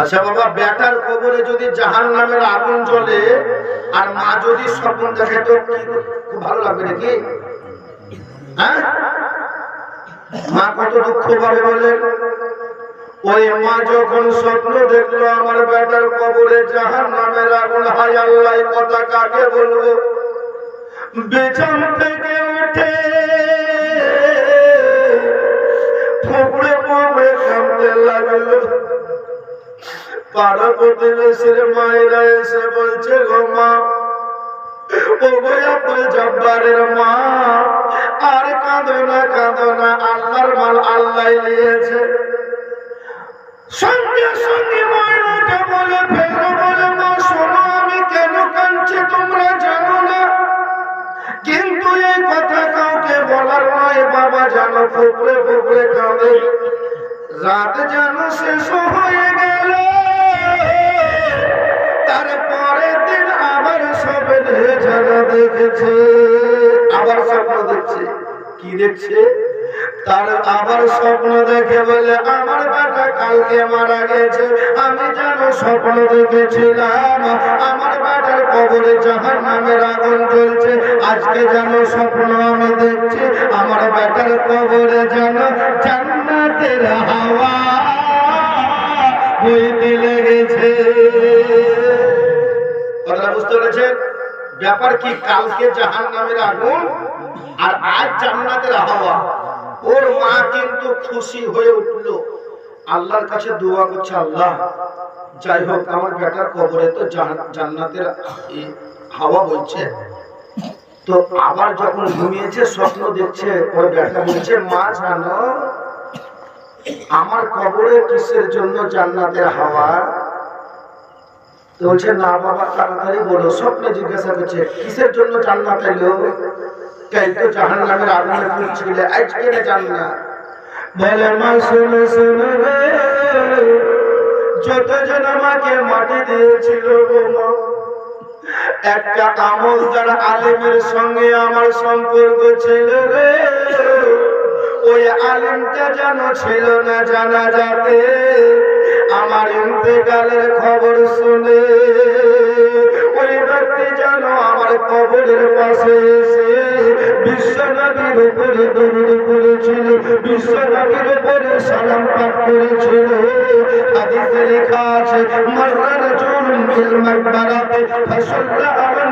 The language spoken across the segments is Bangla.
আচ্ছা বাবা, বেটার কবরে যদি জাহান নামের আগুন জ্বলে, আর মা যদি স্বপ্ন দেখে, তো খুব ভালো লাগবে নাকি? হ্যাঁ? মা কত দুঃখ পাবে বলেন ওই মা যখন স্বপ্ন দেখল, আমার বেটার কবরে জাহান নামের আগুন হাই আল্লাহ কথা কাকে বলব? বেচন থেকে উঠে ফুকড়ে ফুকড়ে কাঁদতে লাগল। পাড়া প্রতিবেশীর মায়েরা এসে বলছে, গো মা জব্বারের মা, আর কাঁদো না কাঁদো না, আল্লাহর মাল আল্লাহ নিয়েছে। সঙ্গে সঙ্গে মায়েরাকে বলে ফেলো বলে, মা, শোনো, আমি কেন কাঁদছি তোমরা জানো না। কিন্তু এই কথা কাউকে বলার নয়, বাবা জানো ফুকরে ফুকরে কাঁদে। রাত যেন শেষ হয়ে গেল। তারপরের দিন আবার স্বপ্নে জানা দেখেছে। আবার স্বপ্ন দেখছে। কি দেখছে? তার আবার স্বপ্ন দেখে বলে, আমার বেটা কালকে মারা গেছে আমি যেন স্বপ্ন দেখেছিলাম। আমার বেটার কবরে জাহান নামের আগুন জ্বলছে। আজকে যেন স্বপ্ন আমি দেখছি। আমার বেটার কবরে যেন জান্নাতের হাওয়া বইতে লেগেছে। কথা বুঝতে পেরেছেন? ব্যাপার কি, কালকে জাহান নামের আগুন আর আজ জান্নাতের হাওয়া ওর মা কিন্তু খুশি হয়ে উঠল। আল্লাহর কাছে দোয়া করছে, আল্লাহ, যাই হোক, আমার বেটার কবরে তো জান্নাতের হাওয়া বলছে তো আবার যখন ঘুমিয়েছে, স্বপ্ন দেখছে, ওর বেটা বলছে, মা, জানো, আমার কবরে কিসের জন্য জান্নাতের হাওয়া? তো বলছে, না বাবা, তাড়াতাড়ি বলো, স্বপ্নে জিজ্ঞাসা করছে, কিসের জন্য জান্নাত এলো কাল তো জাহান নামের আগুনে পুড়ছিলে আজকে না জান্নাত বলে, মা, শুনে শুনে রে, যতজন আমাকে মাটি দিয়েছিল গো একটা আমল যারা আলেমের সঙ্গে আমার সম্পর্ক ছিল রে, ওই আলেমটা যেন ছিল না জানা যাতে আমার ইন্তেকালের খবর শুনে ওই ব্যক্তি যেন আমার কবরের পাশে এসে বিশ্বনবীর উপরে দরুদ করেছিল উপরে সালাম পাঠ করেছিল। হাদিসে লেখা আছে, মাররা রাজুলুন ফিল মাকবারাতে ফাসাল্লা আলান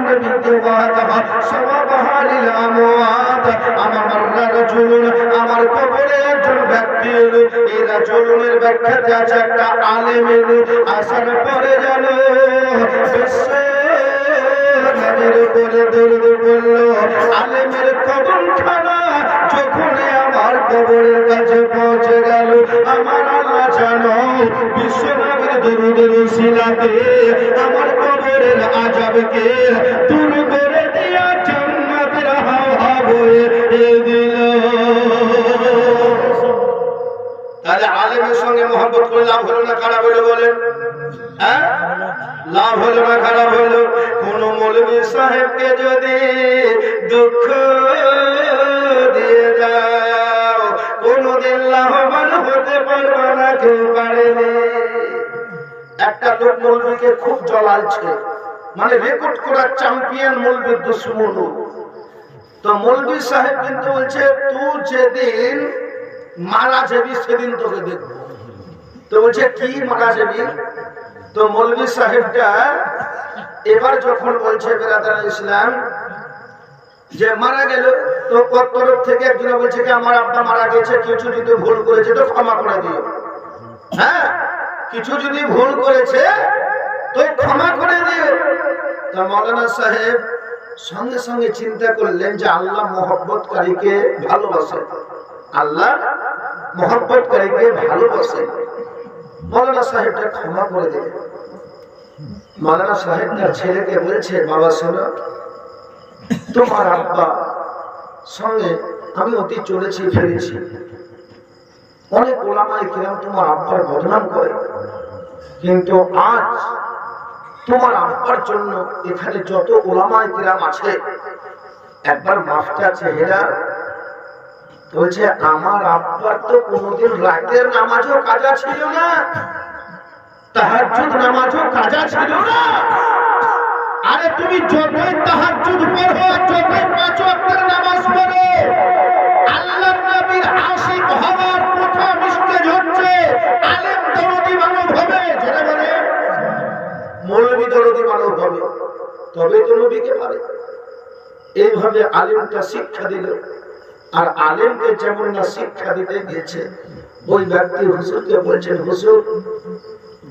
নবী আমার কবরে একজন ব্যক্তি এলো। এই রাজুলুনের ব্যাখ্যাতে আছে একটা আলেম এলো, আসার পরে জানো নবীর উপরে দরুদ বলল আলেমের কবর খানা যখন আমার কবরের কাছে পৌঁছে গেল, আমার আল্লাহ জানো বিশ্ব দরুদের শিলাতে আমার কবরের আজাবকে দূর করে দিয়া জান্নাতের হাওয়া বয়ে দিল তাহলে আলেমের সঙ্গে মহব্বত করে লাভ হলো না খারাপ হলো বলেন? হ্যাঁ? লাভ হলো না খারাপ হলো? কোন মৌলবী সাহেবকে যদি দুঃখ দিয়ে যাও, কোনদিন লাভবান হতে পারবে না, কেউ পারেনি। একটা লোক মৌলবীকে খুব জ্বলাচ্ছে মানে রেকর্ড করার চ্যাম্পিয়ন মৌলবীর দুশ্মন। তো মৌলবী সাহেব কিন্তু বলছে, তুই যেদিন মারা যাবি সেদিন তোকে দেখব। তো বলছে, কি মারা যাবি তো মৌলবী সাহেবটা এবার যখন বলছে, বেরাদার ইসলাম, যে মারা গেল, তো ওর তরফ থেকে একজন বলছে কি, আমার আব্বা মারা গেছে, কিছু যদি ভুল করেছে তো ক্ষমা করে দিও। হ্যাঁ? কিছু যদি ভুল করেছে, তো ক্ষমা করে দিও। তা মৌলানা সাহেব সঙ্গে সঙ্গে চিন্তা করলেন যে আল্লাহ মোহব্বতকারীকে ভালোবাসে। আল্লাহ মোহব্বতকারীকে ভালোবাসে। মৌলানা সাহেবটা ক্ষমা করে দিলেন মৌলানা সাহেব তার ছেলেকে বলছে, বাবা শোনো, তোমার আব্বা সঙ্গে আমি অতি চলেছি, ফিরেছি। অনেক ওলামায় কিরাম তোমার আব্বার বদনাম করে। কিন্তু আজ তোমার আব্বার জন্য এখানে যত ওলামায় কিরাম আছে, একবার মাফটা চেহারা বলছে আমার আব্বার তো কোনোদিন রাতের নামাজও কাজা ছিল না। তাহাজ্জুদ নামাজও কাজা ছিল না। আরে তুমি যতই তাহাজ্জুদ পড়ো, যতই পাঁচ ওয়াক্তের নামাজ পড়ো, আল্লাহর নবীর আশিক হওয়ার প্রথম স্টেজ হচ্ছে আলেম দরদি মানব হবে জেনে বলে। মৌলবী দরদি মানব হবে। তবে তো নবীকে পারে। এইভাবে আলেমটা শিক্ষা দিল। আর আলেমকে যেমন না শিক্ষা দিতে গিয়েছে ওই ব্যক্তি হুজুরকে বলছেন, হুজুর,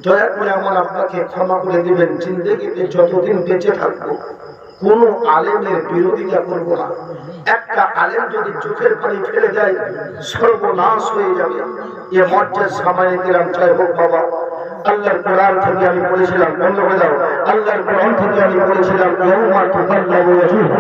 দয়া করে আমার আব্বাকে ক্ষমা করে দিবেন, জিন্দগিতে যতদিন বেঁচে থাকব, কোন আলেমের বিরোধিতা করব না। একটা আলেম যদি চোখের পানি ফেলে দেয়, সর্বনাশ হয়ে যাবে। এ মর্যাদ সামান্য দিলাম জয় হোক বাবা, আল্লাহর কোরআন থেকে আমি বলেছিলাম বন্ধ করে দাও। আল্লাহর কোরআন থেকে আমি বলেছিলাম